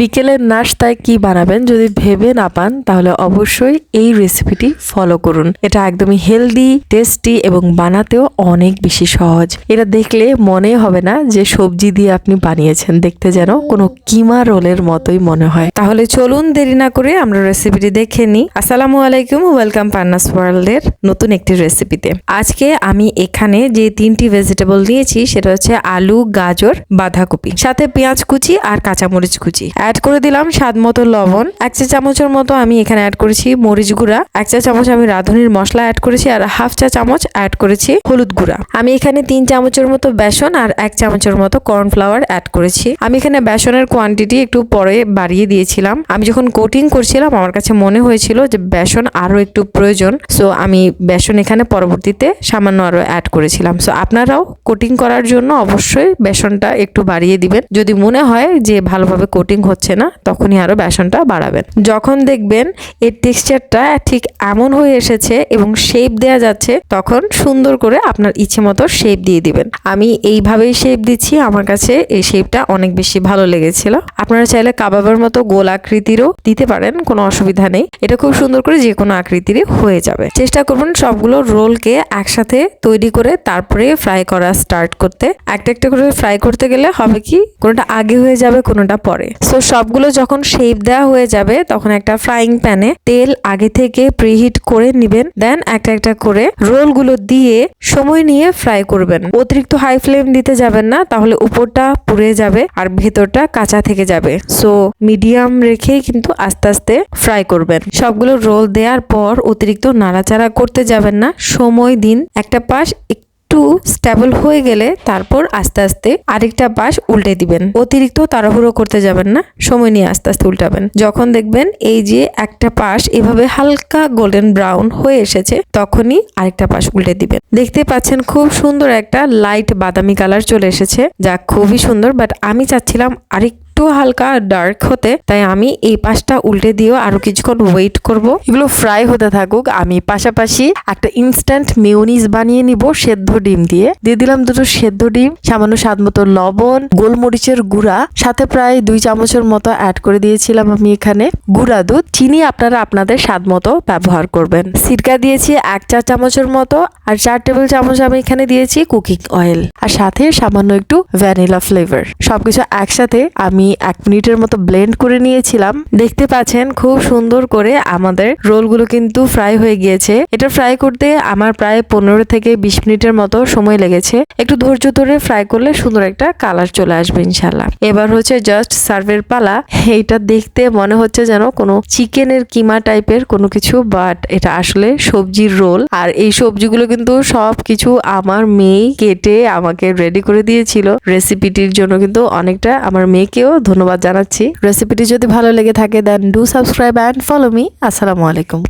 বিকেলের নাস্তায় কি বানাবেন যদি ভেবে না পান, তাহলে অবশ্যই এই রেসিপিটি ফলো করুন। এটা একদমই হেলদি টেস্টি এবং বানাতেও অনেক বেশি সহজ। এটা দেখলে মনে হবে না যে সবজি দিয়ে আপনি বানিয়েছেন, দেখতে যেন কোনো কিমা রোলের মতোই মনে হয়। তাহলে চলুন দেরি না করে আমরা রেসিপিটি দেখে নিই। আসসালামু আলাইকুম ওয়েলকাম পান্নাস ওয়ার্ল্ডের নতুন একটি রেসিপিতে আজকে আমি এখানে যে তিনটি ভেজিটেবল নিয়েছি সেটা হচ্ছে আলু, গাজর, বাঁধাকপি, সাথে পেঁয়াজ কুচি আর কাঁচামরিচ কুচি। অ্যাড করে দিলাম স্বাদ মতো লবণ। এক চা চামচের মতো আমি এখানে অ্যাড করেছি মরিচ গুঁড়া। এক চা চামচ আমি রাঁধুনির মশলা অ্যাড করেছি আর হাফ চা চামচ অ্যাড করেছি হলুদ গুঁড়া। আমি এখানে তিন চামচের মতো বেসন আর এক চামচের মতো কর্নফ্লাওয়ার অ্যাড করেছি। আমি এখানে বেসনের কোয়ান্টিটি একটু পরে বাড়িয়ে দিয়েছিলাম। আমি যখন কোটিং করছিলাম, আমার কাছে মনে হয়েছিল যে বেসন আরও একটু প্রয়োজন। সো আমি বেসন এখানে পরবর্তীতে সামান্য আরও অ্যাড করেছিলাম। সো আপনারাও কোটিং করার জন্য অবশ্যই বেসনটা একটু বাড়িয়ে দিবেন। যদি মনে হয় যে ভালোভাবে কোটিং হচ্ছে না, তখনই আরও বেসনটা বাড়াবেন। যখন দেখবেন এর টেক্সচারটা ঠিক এমন হয়ে এসেছে এবং শেপ দেয়া যাচ্ছে, তখন সুন্দর করে আপনার ইচ্ছে মতো শেপ দিয়ে দিবেন। আমি এইভাবেই শেপ দিচ্ছি, আমার কাছে এই শেপটা অনেক বেশি ভালো লেগেছিল। আপনারা চাইলে কাবাবের মতো গোল আকৃতিরও দিতে পারেন, কোনো অসুবিধা নেই। এটা খুব সুন্দর করে যে কোনো আকৃতিরই হয়ে যাবে। চেষ্টা করবেন সবগুলো রোলকে একসাথে তৈরি করে তারপরে ফ্রাই করা স্টার্ট করতে। একটা একটা করে ফ্রাই করতে গেলে হবে কি, কোনোটা আগে হয়ে যাবে, কোনোটা পরে। সো সবগুলো যখন শেপ দেওয়া হয়ে যাবে, তখন একটা ফ্রাইং প্যানে তেল আগে থেকে প্রিহিট করে নিবেন। দেন একটা একটা করে রোলগুলো দিয়ে সময় নিয়ে ফ্রাই করবেন। অতিরিক্ত হাই ফ্লেম দিতে যাবেন না, তাহলে উপরটা পুড়ে যাবে আর ভেতরটা কাঁচা থেকে যাবে। সো মিডিয়াম রেখেই কিন্তু আস্তে আস্তে ফ্রাই করবেন। সবগুলো রোল দেওয়ার পর অতিরিক্ত নাড়াচাড়া করতে যাবেন না। সময় দিন। একটা পাশ একটু স্টেবল হয়ে গেলে তারপর আস্তে আস্তে আরেকটা পাশ উল্টে দিবেন। অতিরিক্ত তাড়াহুড়ো করতে যাবেন না, সময় নিয়ে আস্তে আস্তে উল্টাবেন। যখন দেখবেন এই যে একটা পাশ এভাবে হালকা গোল্ডেন ব্রাউন হয়ে এসেছে, তখনই আরেকটা পাশ উল্টে দিবেন। দেখতে পাচ্ছেন খুব সুন্দর একটা লাইট বাদামি কালার চলে এসেছে, যা খুবই সুন্দর বাট আমি চাচ্ছিলাম আরেক একটু হালকা ডার্ক হতে, তাই আমি এই পাশটা উল্টে দিয়েও আরও কিছুক্ষণ ওয়েট করব। এগুলো ফ্রাই হতে থাকুক, আমি পাশাপাশি একটা ইনস্ট্যান্ট মিউনিস বানিয়ে নিব সেদ্ধ ডিম দিয়ে। দিয়ে দিলাম দুটো সেদ্ধ ডিম, সামান্য স্বাদ মতো লবণ, গোলমরিচের গুঁড়া, সাথে প্রায় দুই চামচের মতো অ্যাড করে দিয়েছিলাম আমি এখানে। গুঁড়া দুধ, চিনি আপনারা আপনাদের স্বাদ মতো ব্যবহার করবেন। সিরকা দিয়েছি এক চা চামচের মতো, আর চার টেবিল চামচ আমি এখানে দিয়েছি কুকিং অয়েল আর সাথে সামান্য একটু ভ্যানিলা ফ্লেভার সবকিছু একসাথে আমি এক মিনিটের মতো ব্লেন্ড করে নিয়েছিলাম। দেখতে পাচ্ছেন খুব সুন্দর করে আমাদের রোলগুলো কিন্তু ফ্রাই হয়ে গিয়েছে। এটা ফ্রাই করতে আমার প্রায় পনেরো থেকে বিশ মিনিটের মতো সময় লেগেছে। একটু ধৈর্য ধরে ফ্রাই করলে সুন্দর একটা কালার চলে আসবে ইনশাল্লাহ এবার হচ্ছে জাস্ট সার্ভের পালা। এইটা দেখতে মনে হচ্ছে যেন কোনো চিকেনের কিমা টাইপের কোনো কিছু বাট এটা আসলে সবজির রোল আর এই সবজিগুলো কিন্তু সব কিছু আমার মেয়ে কেটে আমাকে রেডি করে দিয়েছিল। রেসিপিটির জন্য কিন্তু অনেকটা আমার মেয়েকেও ধন্যবাদ জানাচ্ছি। রেসিপিটি যদি ভালো লেগে থাকে then do subscribe and follow me আসসালামু আলাইকুম